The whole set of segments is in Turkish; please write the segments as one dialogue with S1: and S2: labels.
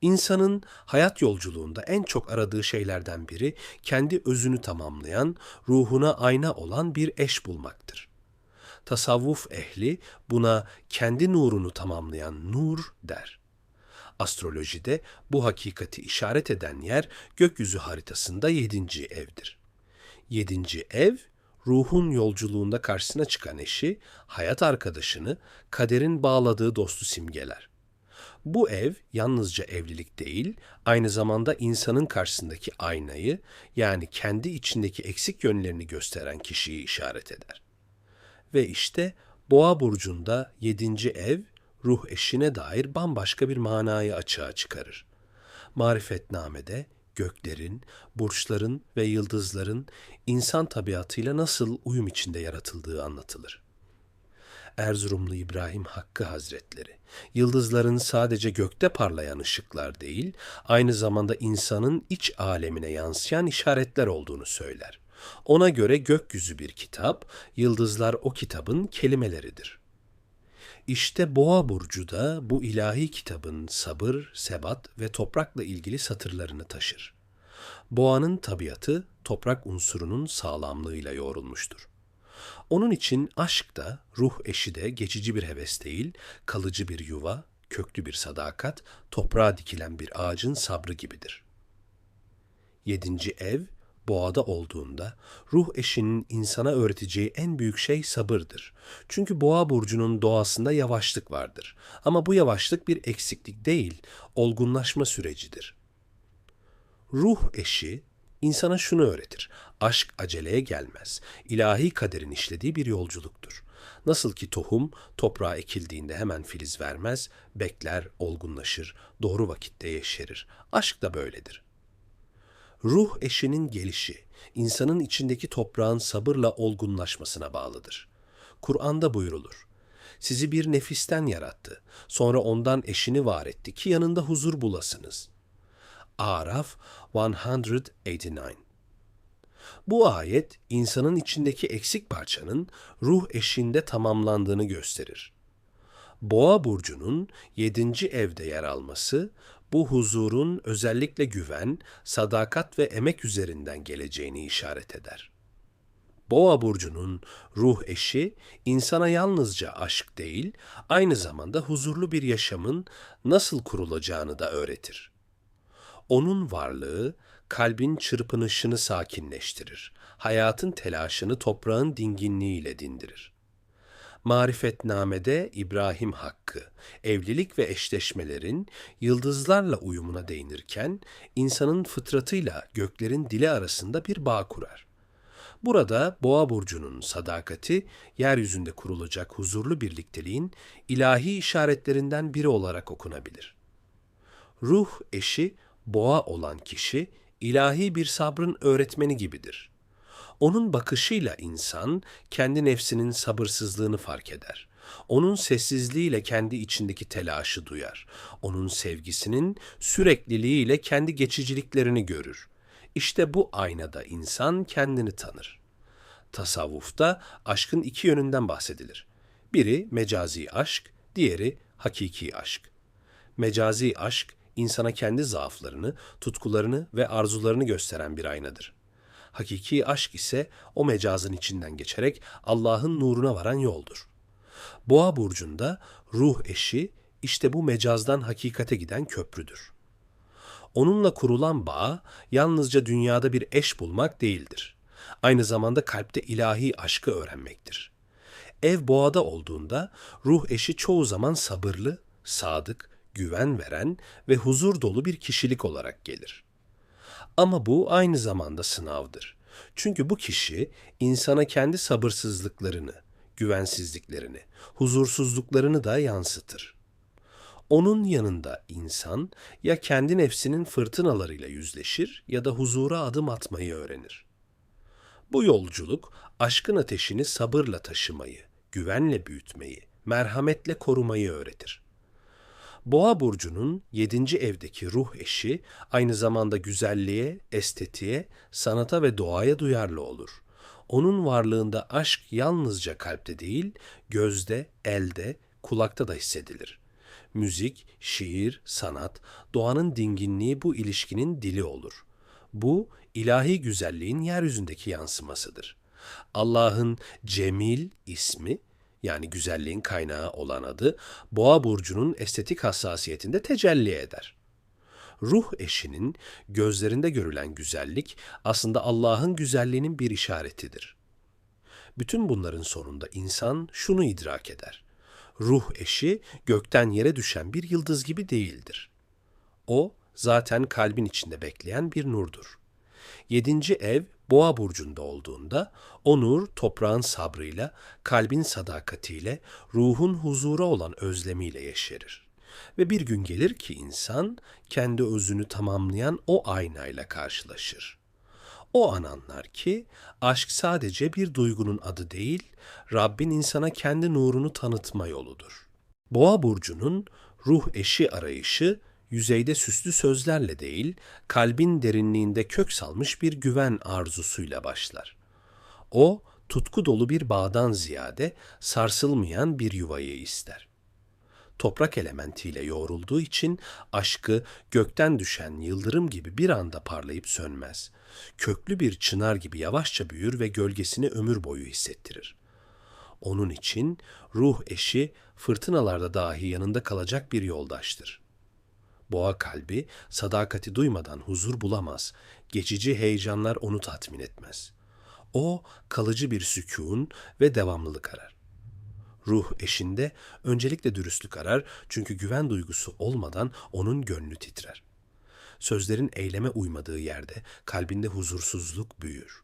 S1: İnsanın hayat yolculuğunda en çok aradığı şeylerden biri kendi özünü tamamlayan, ruhuna ayna olan bir eş bulmaktır. Tasavvuf ehli buna kendi nurunu tamamlayan nur der. Astrolojide bu hakikati işaret eden yer gökyüzü haritasında yedinci evdir. Yedinci ev, ruhun yolculuğunda karşısına çıkan eşi, hayat arkadaşını, kaderin bağladığı dostu simgeler. Bu ev yalnızca evlilik değil, aynı zamanda insanın karşısındaki aynayı yani kendi içindeki eksik yönlerini gösteren kişiyi işaret eder. Ve işte Boğa burcunda yedinci ev ruh eşine dair bambaşka bir manayı açığa çıkarır. Marifetnamede göklerin, burçların ve yıldızların insan tabiatıyla nasıl uyum içinde yaratıldığı anlatılır. Erzurumlu İbrahim Hakkı Hazretleri, yıldızların sadece gökte parlayan ışıklar değil, aynı zamanda insanın iç alemine yansıyan işaretler olduğunu söyler. Ona göre gökyüzü bir kitap, yıldızlar o kitabın kelimeleridir. İşte Boğa burcu da bu ilahi kitabın sabır, sebat ve toprakla ilgili satırlarını taşır. Boğanın tabiatı toprak unsurunun sağlamlığıyla yoğrulmuştur. Onun için aşk da, ruh eşi de geçici bir heves değil, kalıcı bir yuva, köklü bir sadakat, toprağa dikilen bir ağacın sabrı gibidir. Yedinci ev, boğada olduğunda ruh eşinin insana öğreteceği en büyük şey sabırdır. Çünkü boğa burcunun doğasında yavaşlık vardır. Ama bu yavaşlık bir eksiklik değil, olgunlaşma sürecidir. Ruh eşi insana şunu öğretir. Aşk aceleye gelmez. İlahi kaderin işlediği bir yolculuktur. Nasıl ki tohum toprağa ekildiğinde hemen filiz vermez, bekler, olgunlaşır, doğru vakitte yeşerir. Aşk da böyledir. Ruh eşinin gelişi, insanın içindeki toprağın sabırla olgunlaşmasına bağlıdır. Kur'an'da buyrulur. Sizi bir nefisten yarattı. Sonra ondan eşini var etti ki yanında huzur bulasınız. Araf 189 Bu ayet insanın içindeki eksik parçanın ruh eşinde tamamlandığını gösterir. Boğa burcunun yedinci evde yer alması bu huzurun özellikle güven, sadakat ve emek üzerinden geleceğini işaret eder. Boğa burcunun ruh eşi insana yalnızca aşk değil, aynı zamanda huzurlu bir yaşamın nasıl kurulacağını da öğretir. Onun varlığı kalbin çırpınışını sakinleştirir. Hayatın telaşını toprağın dinginliğiyle dindirir. Marifetname'de İbrahim Hakkı, evlilik ve eşleşmelerin yıldızlarla uyumuna değinirken insanın fıtratıyla göklerin dili arasında bir bağ kurar. Burada Boğa burcunun sadakati yeryüzünde kurulacak huzurlu birlikteliğin ilahi işaretlerinden biri olarak okunabilir. Ruh eşi boğa olan kişi ilahi bir sabrın öğretmeni gibidir. Onun bakışıyla insan kendi nefsinin sabırsızlığını fark eder. Onun sessizliğiyle kendi içindeki telaşı duyar. Onun sevgisinin sürekliliğiyle kendi geçiciliklerini görür. İşte bu aynada insan kendini tanır. Tasavvufta aşkın iki yönünden bahsedilir. Biri mecazi aşk, diğeri hakiki aşk. Mecazi aşk insana kendi zaaflarını, tutkularını ve arzularını gösteren bir aynadır. Hakiki aşk ise o mecazın içinden geçerek Allah'ın nuruna varan yoldur. Boğa burcunda ruh eşi işte bu mecazdan hakikate giden köprüdür. Onunla kurulan bağ yalnızca dünyada bir eş bulmak değildir. Aynı zamanda kalpte ilahi aşkı öğrenmektir. Ev boğada olduğunda ruh eşi çoğu zaman sabırlı, sadık, güven veren ve huzur dolu bir kişilik olarak gelir. Ama bu aynı zamanda sınavdır. Çünkü bu kişi insana kendi sabırsızlıklarını, güvensizliklerini, huzursuzluklarını da yansıtır. Onun yanında insan ya kendi nefsinin fırtınalarıyla yüzleşir ya da huzura adım atmayı öğrenir. Bu yolculuk aşkın ateşini sabırla taşımayı, güvenle büyütmeyi, merhametle korumayı öğretir. Boğa burcunun yedinci evdeki ruh eşi aynı zamanda güzelliğe, estetiğe, sanata ve doğaya duyarlı olur. Onun varlığında aşk yalnızca kalpte değil, gözde, elde, kulakta da hissedilir. Müzik, şiir, sanat, doğanın dinginliği bu ilişkinin dili olur. Bu ilahi güzelliğin yeryüzündeki yansımasıdır. Allah'ın Cemil ismi yani güzelliğin kaynağı olan adı Boğa burcunun estetik hassasiyetinde tecelli eder. Ruh eşinin gözlerinde görülen güzellik aslında Allah'ın güzelliğinin bir işaretidir. Bütün bunların sonunda insan şunu idrak eder. Ruh eşi gökten yere düşen bir yıldız gibi değildir. O zaten kalbin içinde bekleyen bir nurdur. Yedinci ev boğa burcunda olduğunda o nur toprağın sabrıyla, kalbin sadakatiyle, ruhun huzura olan özlemiyle yeşerir. Ve bir gün gelir ki insan kendi özünü tamamlayan o aynayla karşılaşır. O an anlar ki aşk sadece bir duygunun adı değil, Rabbin insana kendi nurunu tanıtma yoludur. Boğa burcunun ruh eşi arayışı yüzeyde süslü sözlerle değil, kalbin derinliğinde kök salmış bir güven arzusuyla başlar. O, tutku dolu bir bağdan ziyade sarsılmayan bir yuvayı ister. Toprak elementiyle yoğrulduğu için aşkı gökten düşen yıldırım gibi bir anda parlayıp sönmez. Köklü bir çınar gibi yavaşça büyür ve gölgesini ömür boyu hissettirir. Onun için ruh eşi fırtınalarda dahi yanında kalacak bir yoldaştır.'' Boğa kalbi sadakati duymadan huzur bulamaz. Geçici heyecanlar onu tatmin etmez. O kalıcı bir sükun ve devamlılık arar. Ruh eşinde öncelikle dürüstlük arar çünkü güven duygusu olmadan onun gönlü titrer. Sözlerin eyleme uymadığı yerde kalbinde huzursuzluk büyür.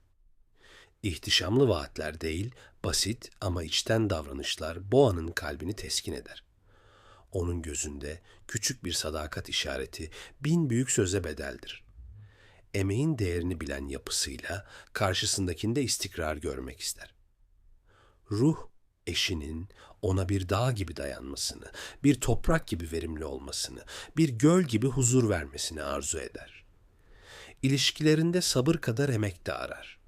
S1: İhtişamlı vaatler değil, basit ama içten davranışlar boğanın kalbini teskin eder. Onun gözünde küçük bir sadakat işareti bin büyük söze bedeldir. Emeğin değerini bilen yapısıyla karşısındakinde istikrar görmek ister. Ruh eşinin ona bir dağ gibi dayanmasını, bir toprak gibi verimli olmasını, bir göl gibi huzur vermesini arzu eder. İlişkilerinde sabır kadar emek de arar.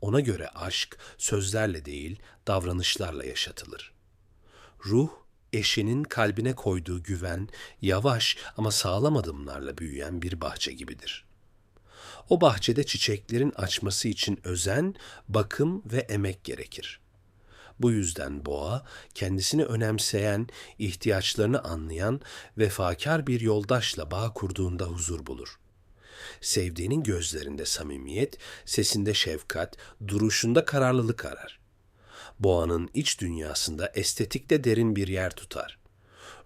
S1: Ona göre aşk sözlerle değil, davranışlarla yaşatılır. Ruh eşinin kalbine koyduğu güven yavaş ama sağlam adımlarla büyüyen bir bahçe gibidir. O bahçede çiçeklerin açması için özen, bakım ve emek gerekir. Bu yüzden boğa kendisini önemseyen, ihtiyaçlarını anlayan, vefakar bir yoldaşla bağ kurduğunda huzur bulur. Sevdiğinin gözlerinde samimiyet, sesinde şefkat, duruşunda kararlılık arar boğanın iç dünyasında estetikte derin bir yer tutar.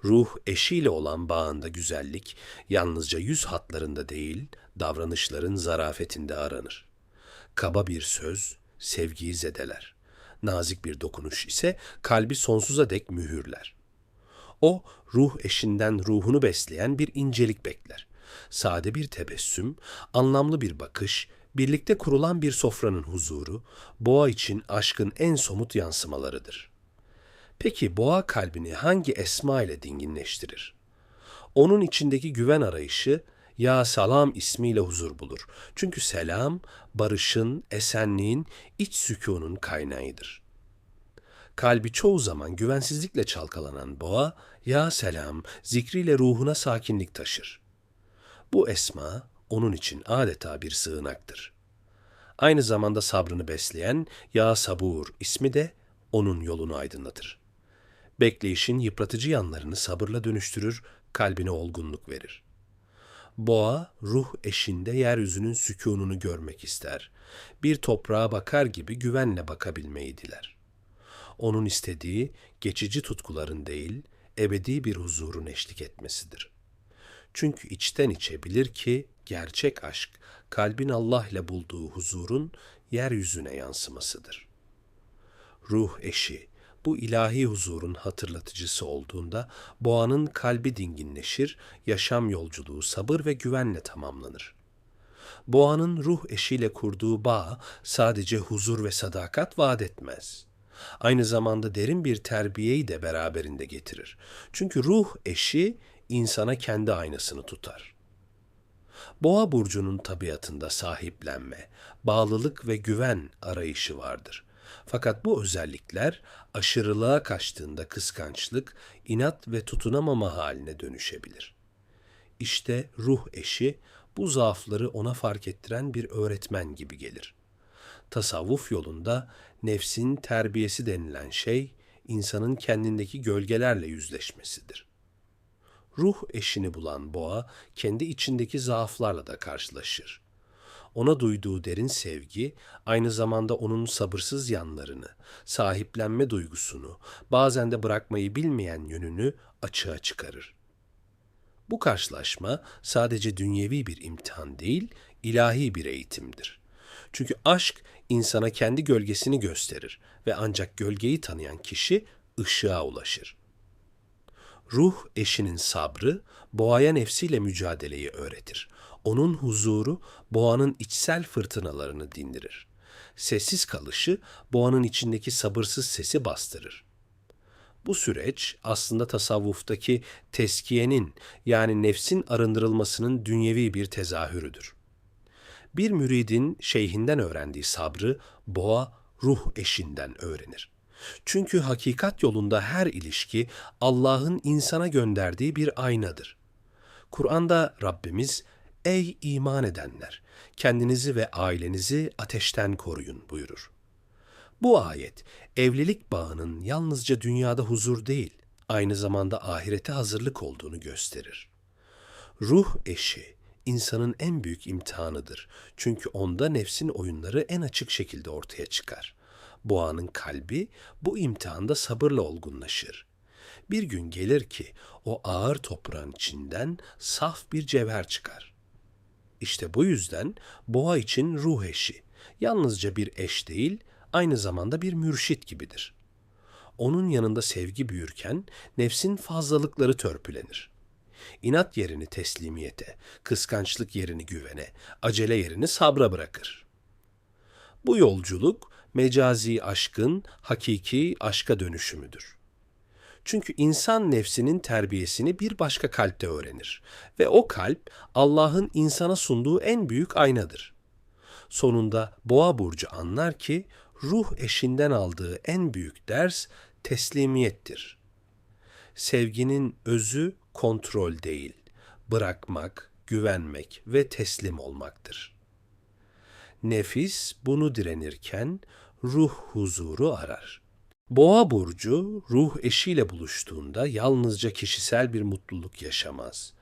S1: Ruh eşiyle olan bağında güzellik yalnızca yüz hatlarında değil, davranışların zarafetinde aranır. Kaba bir söz sevgiyi zedeler. Nazik bir dokunuş ise kalbi sonsuza dek mühürler. O ruh eşinden ruhunu besleyen bir incelik bekler. Sade bir tebessüm, anlamlı bir bakış, birlikte kurulan bir sofranın huzuru, boğa için aşkın en somut yansımalarıdır. Peki boğa kalbini hangi esma ile dinginleştirir? Onun içindeki güven arayışı Ya Salam ismiyle huzur bulur. Çünkü selam, barışın, esenliğin, iç sükunun kaynağıdır. Kalbi çoğu zaman güvensizlikle çalkalanan boğa, Ya Selam zikriyle ruhuna sakinlik taşır. Bu esma onun için adeta bir sığınaktır. Aynı zamanda sabrını besleyen Ya Sabur ismi de onun yolunu aydınlatır. Bekleyişin yıpratıcı yanlarını sabırla dönüştürür, kalbine olgunluk verir. Boğa, ruh eşinde yeryüzünün sükununu görmek ister. Bir toprağa bakar gibi güvenle bakabilmeyi diler. Onun istediği geçici tutkuların değil, ebedi bir huzurun eşlik etmesidir. Çünkü içten içe bilir ki gerçek aşk kalbin Allah ile bulduğu huzurun yeryüzüne yansımasıdır. Ruh eşi bu ilahi huzurun hatırlatıcısı olduğunda boğanın kalbi dinginleşir, yaşam yolculuğu sabır ve güvenle tamamlanır. Boğanın ruh eşiyle kurduğu bağ sadece huzur ve sadakat vaat etmez. Aynı zamanda derin bir terbiyeyi de beraberinde getirir. Çünkü ruh eşi insana kendi aynasını tutar. Boğa burcunun tabiatında sahiplenme, bağlılık ve güven arayışı vardır. Fakat bu özellikler aşırılığa kaçtığında kıskançlık, inat ve tutunamama haline dönüşebilir. İşte ruh eşi bu zaafları ona fark ettiren bir öğretmen gibi gelir. Tasavvuf yolunda nefsin terbiyesi denilen şey insanın kendindeki gölgelerle yüzleşmesidir. Ruh eşini bulan boğa kendi içindeki zaaflarla da karşılaşır. Ona duyduğu derin sevgi aynı zamanda onun sabırsız yanlarını, sahiplenme duygusunu, bazen de bırakmayı bilmeyen yönünü açığa çıkarır. Bu karşılaşma sadece dünyevi bir imtihan değil, ilahi bir eğitimdir. Çünkü aşk insana kendi gölgesini gösterir ve ancak gölgeyi tanıyan kişi ışığa ulaşır. Ruh eşinin sabrı boğaya nefsiyle mücadeleyi öğretir. Onun huzuru boğanın içsel fırtınalarını dindirir. Sessiz kalışı boğanın içindeki sabırsız sesi bastırır. Bu süreç aslında tasavvuftaki teskiyenin yani nefsin arındırılmasının dünyevi bir tezahürüdür. Bir müridin şeyhinden öğrendiği sabrı boğa ruh eşinden öğrenir. Çünkü hakikat yolunda her ilişki Allah'ın insana gönderdiği bir aynadır. Kur'an'da Rabbimiz Ey iman edenler! Kendinizi ve ailenizi ateşten koruyun buyurur. Bu ayet evlilik bağının yalnızca dünyada huzur değil, aynı zamanda ahirete hazırlık olduğunu gösterir. Ruh eşi insanın en büyük imtihanıdır. Çünkü onda nefsin oyunları en açık şekilde ortaya çıkar. Boğanın kalbi bu imtihanda sabırla olgunlaşır. Bir gün gelir ki o ağır toprağın içinden saf bir cevher çıkar. İşte bu yüzden boğa için ruh eşi yalnızca bir eş değil, aynı zamanda bir mürşit gibidir. Onun yanında sevgi büyürken nefsin fazlalıkları törpülenir. İnat yerini teslimiyete, kıskançlık yerini güvene, acele yerini sabra bırakır. Bu yolculuk mecazi aşkın hakiki aşka dönüşümüdür. Çünkü insan nefsinin terbiyesini bir başka kalpte öğrenir ve o kalp Allah'ın insana sunduğu en büyük aynadır. Sonunda Boğa burcu anlar ki ruh eşinden aldığı en büyük ders teslimiyettir. Sevginin özü kontrol değil, bırakmak, güvenmek ve teslim olmaktır. Nefis bunu direnirken ruh huzuru arar. Boğa burcu ruh eşiyle buluştuğunda yalnızca kişisel bir mutluluk yaşamaz.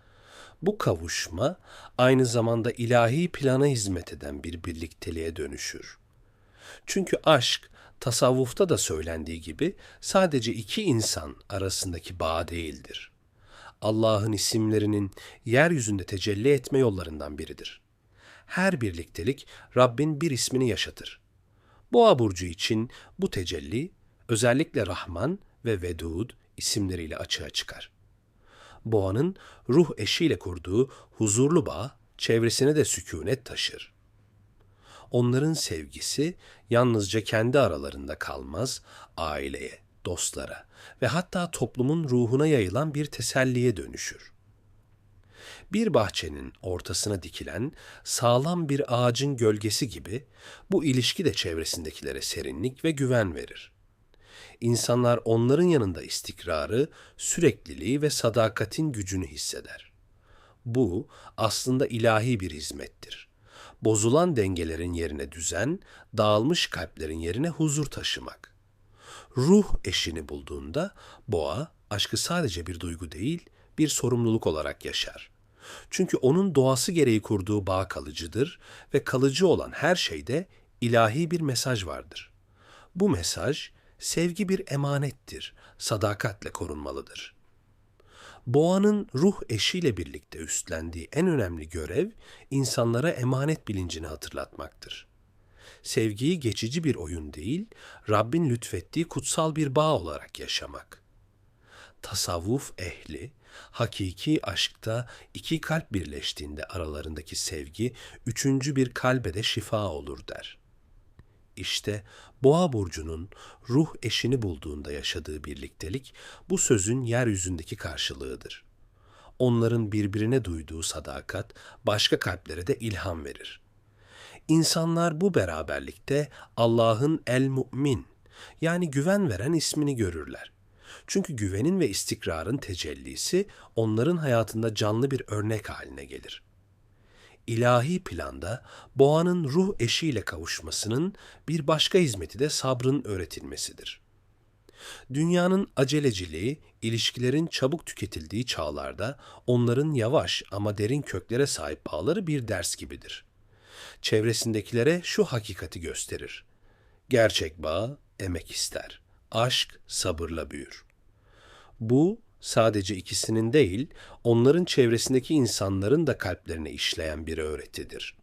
S1: Bu kavuşma aynı zamanda ilahi plana hizmet eden bir birlikteliğe dönüşür. Çünkü aşk tasavvufta da söylendiği gibi sadece iki insan arasındaki bağ değildir. Allah'ın isimlerinin yeryüzünde tecelli etme yollarından biridir. Her birliktelik Rabbin bir ismini yaşatır. Boğa burcu için bu tecelli özellikle Rahman ve Vedud isimleriyle açığa çıkar. Boğanın ruh eşiyle kurduğu huzurlu bağ çevresine de sükunet taşır. Onların sevgisi yalnızca kendi aralarında kalmaz, aileye, dostlara ve hatta toplumun ruhuna yayılan bir teselliye dönüşür. Bir bahçenin ortasına dikilen sağlam bir ağacın gölgesi gibi bu ilişki de çevresindekilere serinlik ve güven verir. İnsanlar onların yanında istikrarı, sürekliliği ve sadakatin gücünü hisseder. Bu aslında ilahi bir hizmettir. Bozulan dengelerin yerine düzen, dağılmış kalplerin yerine huzur taşımak ruh eşini bulduğunda boğa aşkı sadece bir duygu değil, bir sorumluluk olarak yaşar. Çünkü onun doğası gereği kurduğu bağ kalıcıdır ve kalıcı olan her şeyde ilahi bir mesaj vardır. Bu mesaj sevgi bir emanettir, sadakatle korunmalıdır. Boğanın ruh eşiyle birlikte üstlendiği en önemli görev insanlara emanet bilincini hatırlatmaktır sevgiyi geçici bir oyun değil, Rabbin lütfettiği kutsal bir bağ olarak yaşamak. Tasavvuf ehli, hakiki aşkta iki kalp birleştiğinde aralarındaki sevgi üçüncü bir kalbe de şifa olur der. İşte Boğa burcunun ruh eşini bulduğunda yaşadığı birliktelik bu sözün yeryüzündeki karşılığıdır. Onların birbirine duyduğu sadakat başka kalplere de ilham verir İnsanlar bu beraberlikte Allah'ın el-Mu'min yani güven veren ismini görürler. Çünkü güvenin ve istikrarın tecellisi onların hayatında canlı bir örnek haline gelir. İlahi planda boğanın ruh eşiyle kavuşmasının bir başka hizmeti de sabrın öğretilmesidir. Dünyanın aceleciliği, ilişkilerin çabuk tüketildiği çağlarda onların yavaş ama derin köklere sahip bağları bir ders gibidir. Çevresindekilere şu hakikati gösterir. Gerçek bağ emek ister. Aşk sabırla büyür. Bu sadece ikisinin değil, onların çevresindeki insanların da kalplerine işleyen bir öğretidir.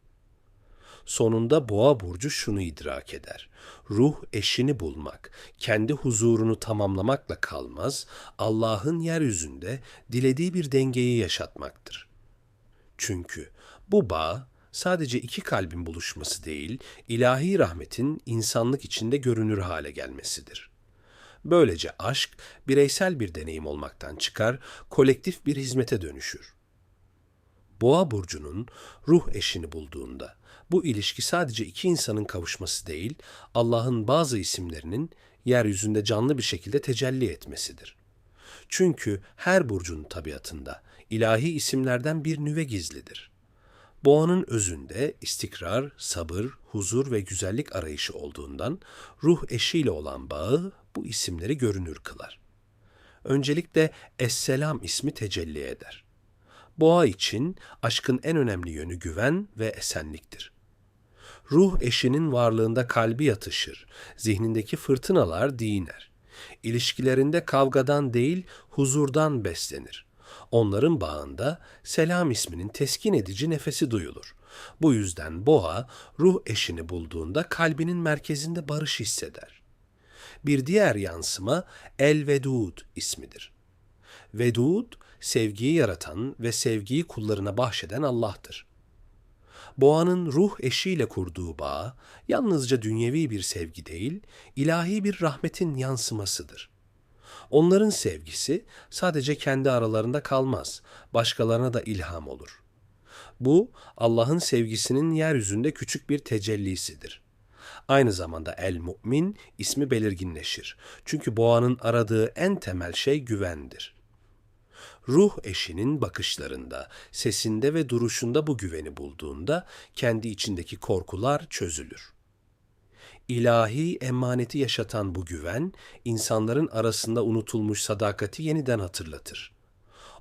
S1: Sonunda boğa burcu şunu idrak eder. Ruh eşini bulmak, kendi huzurunu tamamlamakla kalmaz, Allah'ın yeryüzünde dilediği bir dengeyi yaşatmaktır. Çünkü bu bağ sadece iki kalbin buluşması değil, ilahi rahmetin insanlık içinde görünür hale gelmesidir. Böylece aşk bireysel bir deneyim olmaktan çıkar, kolektif bir hizmete dönüşür. Boğa burcunun ruh eşini bulduğunda bu ilişki sadece iki insanın kavuşması değil, Allah'ın bazı isimlerinin yeryüzünde canlı bir şekilde tecelli etmesidir. Çünkü her burcun tabiatında ilahi isimlerden bir nüve gizlidir. Boğanın özünde istikrar, sabır, huzur ve güzellik arayışı olduğundan ruh eşiyle olan bağı bu isimleri görünür kılar. Öncelikle Esselam ismi tecelli eder. Boğa için aşkın en önemli yönü güven ve esenliktir. Ruh eşinin varlığında kalbi yatışır, zihnindeki fırtınalar diner. İlişkilerinde kavgadan değil, huzurdan beslenir. Onların bağında selam isminin teskin edici nefesi duyulur. Bu yüzden boğa ruh eşini bulduğunda kalbinin merkezinde barış hisseder. Bir diğer yansıma El Vedud ismidir. Vedud, sevgiyi yaratan ve sevgiyi kullarına bahşeden Allah'tır. Boğanın ruh eşiyle kurduğu bağ yalnızca dünyevi bir sevgi değil, ilahi bir rahmetin yansımasıdır. Onların sevgisi sadece kendi aralarında kalmaz, başkalarına da ilham olur. Bu Allah'ın sevgisinin yeryüzünde küçük bir tecellisidir. Aynı zamanda el-mu'min ismi belirginleşir. Çünkü boğanın aradığı en temel şey güvendir. Ruh eşinin bakışlarında, sesinde ve duruşunda bu güveni bulduğunda kendi içindeki korkular çözülür. İlahi emaneti yaşatan bu güven, insanların arasında unutulmuş sadakati yeniden hatırlatır.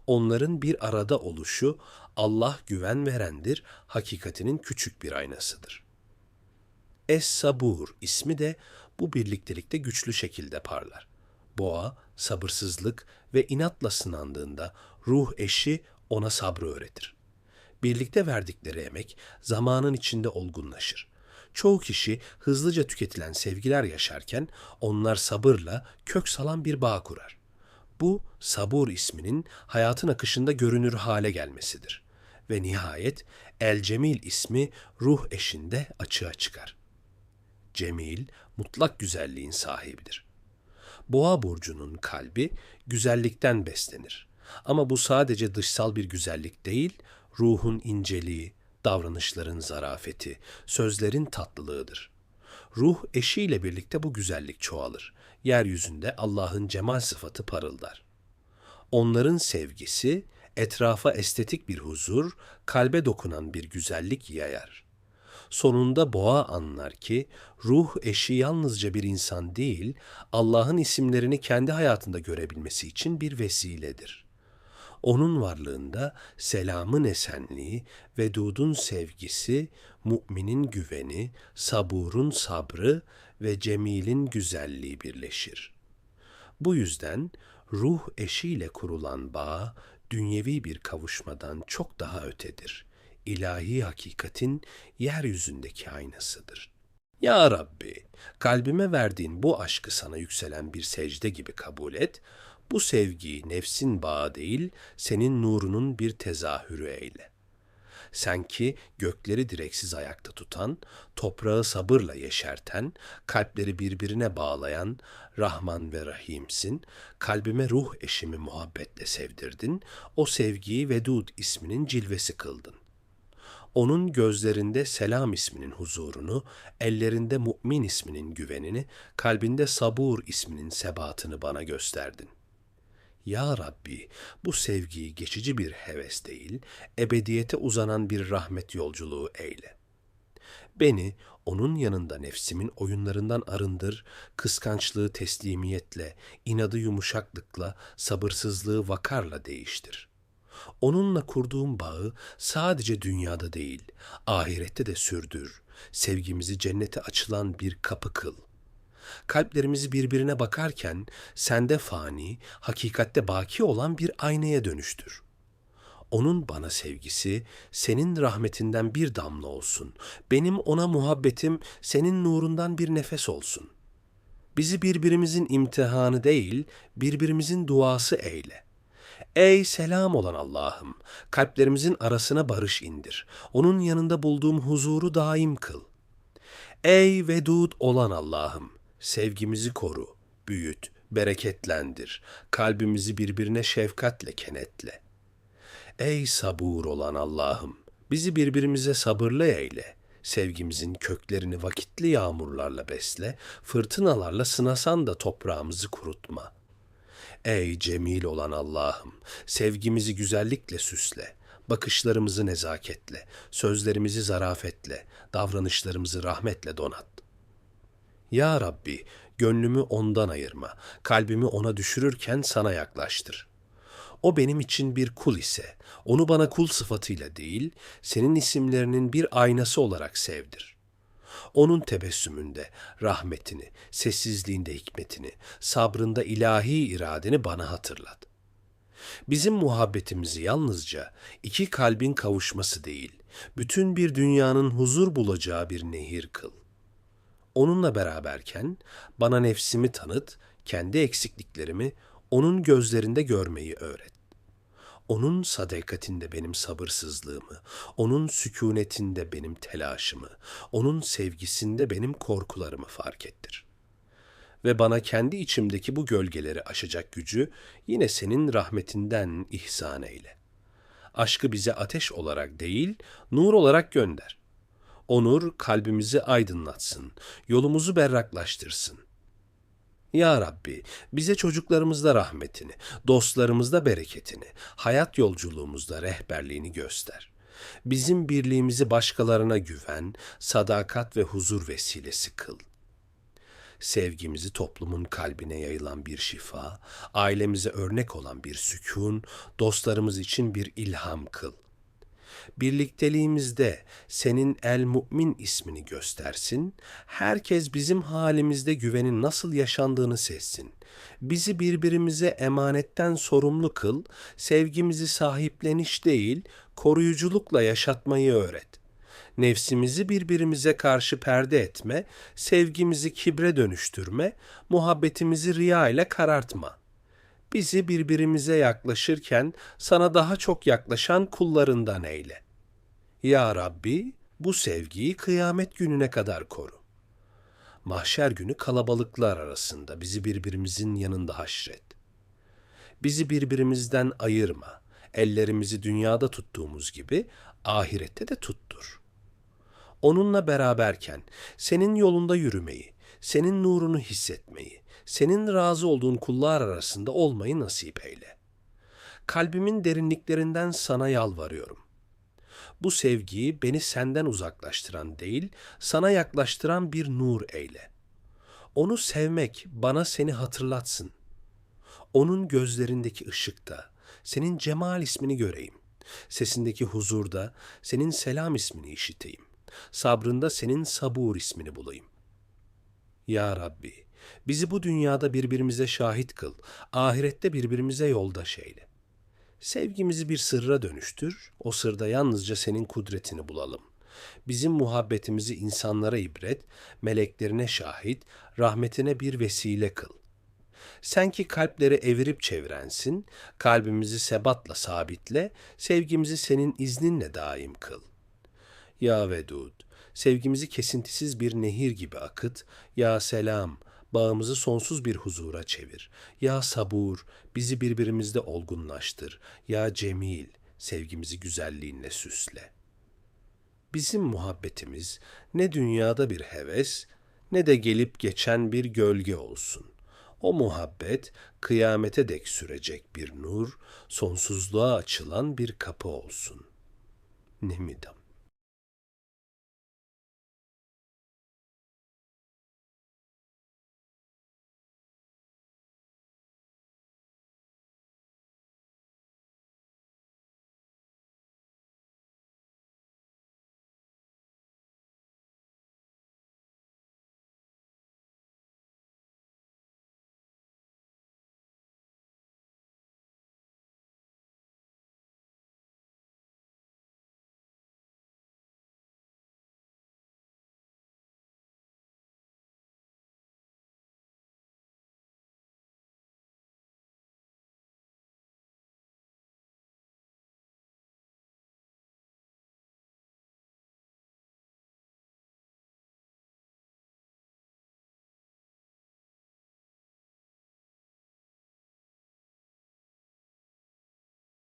S1: Onların bir arada oluşu, Allah güven verendir, hakikatinin küçük bir aynasıdır. Es-Sabur ismi de bu birliktelikte güçlü şekilde parlar. Boğa, sabırsızlık ve inatla sınandığında ruh eşi ona sabrı öğretir. Birlikte verdikleri emek zamanın içinde olgunlaşır. Çoğu kişi hızlıca tüketilen sevgiler yaşarken onlar sabırla kök salan bir bağ kurar. Bu sabur isminin hayatın akışında görünür hale gelmesidir. Ve nihayet El Cemil ismi ruh eşinde açığa çıkar. Cemil, mutlak güzelliğin sahibidir. Boğa burcunun kalbi güzellikten beslenir. Ama bu sadece dışsal bir güzellik değil, ruhun inceliği, davranışların zarafeti, sözlerin tatlılığıdır. Ruh eşiyle birlikte bu güzellik çoğalır. Yeryüzünde Allah'ın cemal sıfatı parıldar. Onların sevgisi etrafa estetik bir huzur, kalbe dokunan bir güzellik yayar. Sonunda boğa anlar ki ruh eşi yalnızca bir insan değil, Allah'ın isimlerini kendi hayatında görebilmesi için bir vesiledir. Onun varlığında selamın esenliği, vedudun sevgisi, müminin güveni, saburun sabrı ve cemilin güzelliği birleşir. Bu yüzden ruh eşiyle kurulan bağ dünyevi bir kavuşmadan çok daha ötedir. İlahi hakikatin yeryüzündeki aynasıdır. Ya Rabbi, kalbime verdiğin bu aşkı sana yükselen bir secde gibi kabul et, bu sevgiyi nefsin bağı değil, senin nurunun bir tezahürü eyle. Sen ki gökleri direksiz ayakta tutan, toprağı sabırla yeşerten, kalpleri birbirine bağlayan Rahman ve Rahim'sin, kalbime ruh eşimi muhabbetle sevdirdin, o sevgiyi Vedud isminin cilvesi kıldın. Onun gözlerinde selam isminin huzurunu, ellerinde mümin isminin güvenini, kalbinde sabur isminin sebatını bana gösterdin. Ya Rabbi, bu sevgiyi geçici bir heves değil, ebediyete uzanan bir rahmet yolculuğu eyle. Beni onun yanında nefsimin oyunlarından arındır, kıskançlığı teslimiyetle, inadı yumuşaklıkla, sabırsızlığı vakarla değiştir. Onunla kurduğum bağı sadece dünyada değil, ahirette de sürdür. Sevgimizi cennete açılan bir kapı kıl. Kalplerimizi birbirine bakarken sende fani, hakikatte baki olan bir aynaya dönüştür. Onun bana sevgisi senin rahmetinden bir damla olsun. Benim ona muhabbetim senin nurundan bir nefes olsun. Bizi birbirimizin imtihanı değil, birbirimizin duası eyle. Ey selam olan Allah'ım, kalplerimizin arasına barış indir. Onun yanında bulduğum huzuru daim kıl. Ey vedud olan Allah'ım, sevgimizi koru, büyüt, bereketlendir. Kalbimizi birbirine şefkatle kenetle. Ey sabur olan Allah'ım, bizi birbirimize sabırlı eyle. Sevgimizin köklerini vakitli yağmurlarla besle, fırtınalarla sınasan da toprağımızı kurutma. Ey cemil olan Allah'ım, sevgimizi güzellikle süsle, bakışlarımızı nezaketle, sözlerimizi zarafetle, davranışlarımızı rahmetle donat. Ya Rabbi, gönlümü ondan ayırma, kalbimi ona düşürürken sana yaklaştır. O benim için bir kul ise, onu bana kul sıfatıyla değil, senin isimlerinin bir aynası olarak sevdir. Onun tebessümünde rahmetini, sessizliğinde hikmetini, sabrında ilahi iradeni bana hatırlat. Bizim muhabbetimizi yalnızca iki kalbin kavuşması değil, bütün bir dünyanın huzur bulacağı bir nehir kıl. Onunla beraberken bana nefsimi tanıt, kendi eksikliklerimi onun gözlerinde görmeyi öğret. Onun sadakatinde benim sabırsızlığımı, onun sükunetinde benim telaşımı, onun sevgisinde benim korkularımı fark ettir. Ve bana kendi içimdeki bu gölgeleri aşacak gücü yine senin rahmetinden ihsan eyle. Aşkı bize ateş olarak değil, nur olarak gönder. O nur kalbimizi aydınlatsın, yolumuzu berraklaştırsın. Ya Rabbi, bize çocuklarımızda rahmetini, dostlarımızda bereketini, hayat yolculuğumuzda rehberliğini göster. Bizim birliğimizi başkalarına güven, sadakat ve huzur vesilesi kıl. Sevgimizi toplumun kalbine yayılan bir şifa, ailemize örnek olan bir sükun, dostlarımız için bir ilham kıl birlikteliğimizde senin El Mü'min ismini göstersin. Herkes bizim halimizde güvenin nasıl yaşandığını sezsin. Bizi birbirimize emanetten sorumlu kıl, sevgimizi sahipleniş değil, koruyuculukla yaşatmayı öğret. Nefsimizi birbirimize karşı perde etme, sevgimizi kibre dönüştürme, muhabbetimizi riya ile karartma.'' Bizi birbirimize yaklaşırken sana daha çok yaklaşan kullarından eyle. Ya Rabbi, bu sevgiyi kıyamet gününe kadar koru. Mahşer günü kalabalıklar arasında bizi birbirimizin yanında haşret. Bizi birbirimizden ayırma. Ellerimizi dünyada tuttuğumuz gibi ahirette de tuttur. Onunla beraberken senin yolunda yürümeyi, senin nurunu hissetmeyi, senin razı olduğun kullar arasında olmayı nasip eyle. Kalbimin derinliklerinden sana yalvarıyorum. Bu sevgiyi beni senden uzaklaştıran değil, sana yaklaştıran bir nur eyle. Onu sevmek bana seni hatırlatsın. Onun gözlerindeki ışıkta senin cemal ismini göreyim. Sesindeki huzurda senin selam ismini işiteyim. Sabrında senin sabur ismini bulayım. Ya Rabbi, bizi bu dünyada birbirimize şahit kıl, ahirette birbirimize yoldaş eyle. Sevgimizi bir sırra dönüştür, o sırda yalnızca senin kudretini bulalım. Bizim muhabbetimizi insanlara ibret, meleklerine şahit, rahmetine bir vesile kıl. Sen ki kalpleri evirip çevirensin, kalbimizi sebatla sabitle, sevgimizi senin izninle daim kıl. Ya Vedud, sevgimizi kesintisiz bir nehir gibi akıt, ya selam, bağımızı sonsuz bir huzura çevir. Ya sabur, bizi birbirimizde olgunlaştır. Ya cemil, sevgimizi güzelliğinle süsle. bizim muhabbetimiz ne dünyada bir heves ne de gelip geçen bir gölge olsun. O muhabbet kıyamete dek sürecek bir nur, sonsuzluğa açılan bir kapı olsun. Nemidam